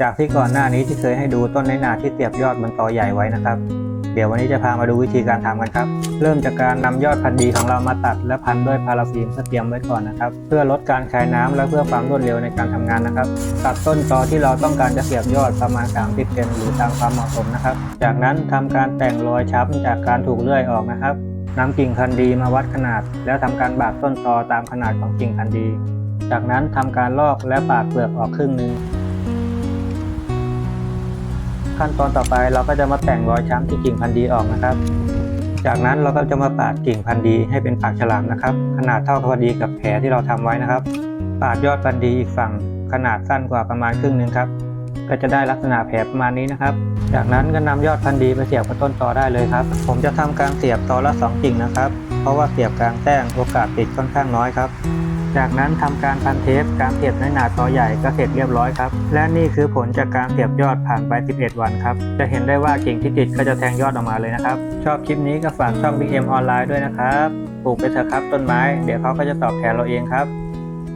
จากที่ก่อนหน้านี้ที่เคยให้ดูต้นในนาที่เสียบยอดบนตอใหญ่ไว้นะครับ เดี๋ยววันนี้จะพามาดูวิธีการทำกันครับ เริ่มจากการนำยอดพันธุ์ดีของเรามาตัด และพันด้วยพาราฟิล์มเพื่อเตรียมไว้ก่อนนะครับ เพื่อลดการคายน้ำและเพื่อความรวดเร็วในการทำงานนะครับ ตัดต้นตอที่เราต้องการจะเสียบยอดประมาณ30เซนหรือตามความเหมาะสมนะครับ จากนั้นทำการแต่งรอยช้ำจากการถูกเลื่อยออกนะครับนำกิ่งพันธุ์ดีมาวัดขนาด แล้วทำการบากต้นตอตามขนาดของกิ่งพันธุ์ดี จากนั้นทำการลอกและปาดเปลือกออกครึ่งหนึ่ง ขั้นตอนต่อไปเราก็จะมาแต่งรอยช้ำที่กิ่งพันธุ์ดีออกนะครับ จากนั้นเราก็จะมาปาดกิ่งพันธุ์ดีให้เป็นปากฉลามนะครับ ขนาดเท่าพอดีกับแผลที่เราทำไว้นะครับ ปาดยอดพันธุ์ดีอีกฝั่งขนาดสั้นกว่าประมาณครึ่งหนึ่งครับ ก็จะได้ลักษณะแผลประมาณนี้นะครับ จากนั้นก็นำยอดพันธุ์ดีไปเสียบกับต้นตอได้เลยครับ ผมจะทำการเสียบตอละสองกิ่งนะครับ เพราะว่าเสียบกลางแต้งโอกาสติดค่อนข้างน้อยครับ จากนั้นทำการพันเทปการเสียบในหนาตอใหญ่ก็เสร็จเรียบร้อยครับ และนี่คือผลจากการเสียบยอดผ่านไป 11 วันครับ จะเห็นได้ว่ากิ่งที่ติดก็จะแทงยอดออกมาเลยนะครับ ชอบคลิปนี้ก็ฝากช่อง BM ออนไลน์ด้วยนะครับ ปลูกไปเถอะครับต้นไม้ เดี๋ยวเขาก็จะตอบแทนเราเองครับ